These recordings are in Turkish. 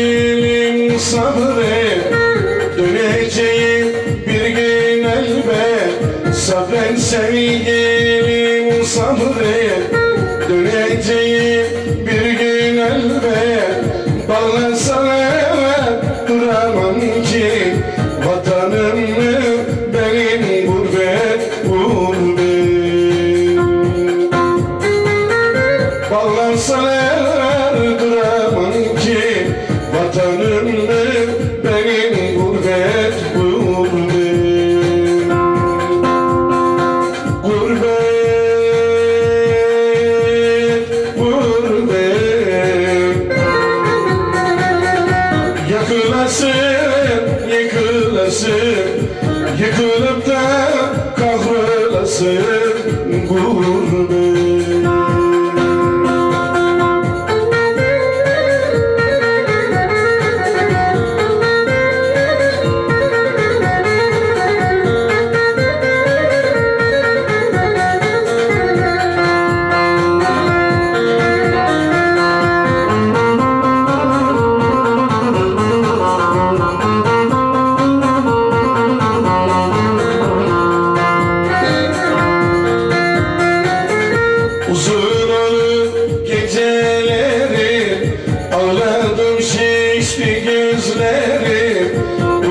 değilim sabre Döneceğim bir gün elbet. Sabren sevgilim sabre Döneceğim bir gün elbet. Bana sana duramam ki Vatanım benim gurbet gurbet? Bana sana Yıkılıp da kahrolasın Uzun olur geceleri Ağladım şişti gözlerim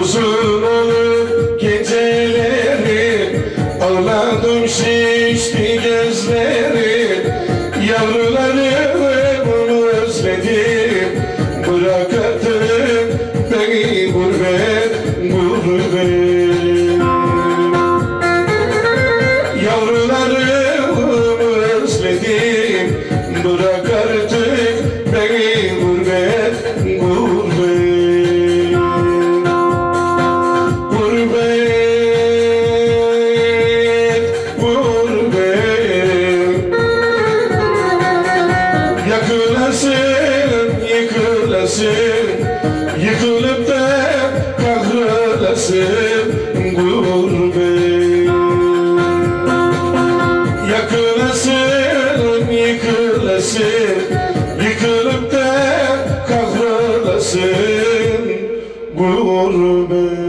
Uzun olur geceleri Ağladım şişti gözlerim Yavrularımı özledim Bırakırdım beni gurbet gurbet yıkılasın Yıkılıp da kahrolasın gurbet Yakılasın, yıkılasın Yıkılıp da kahrolasın Gurbet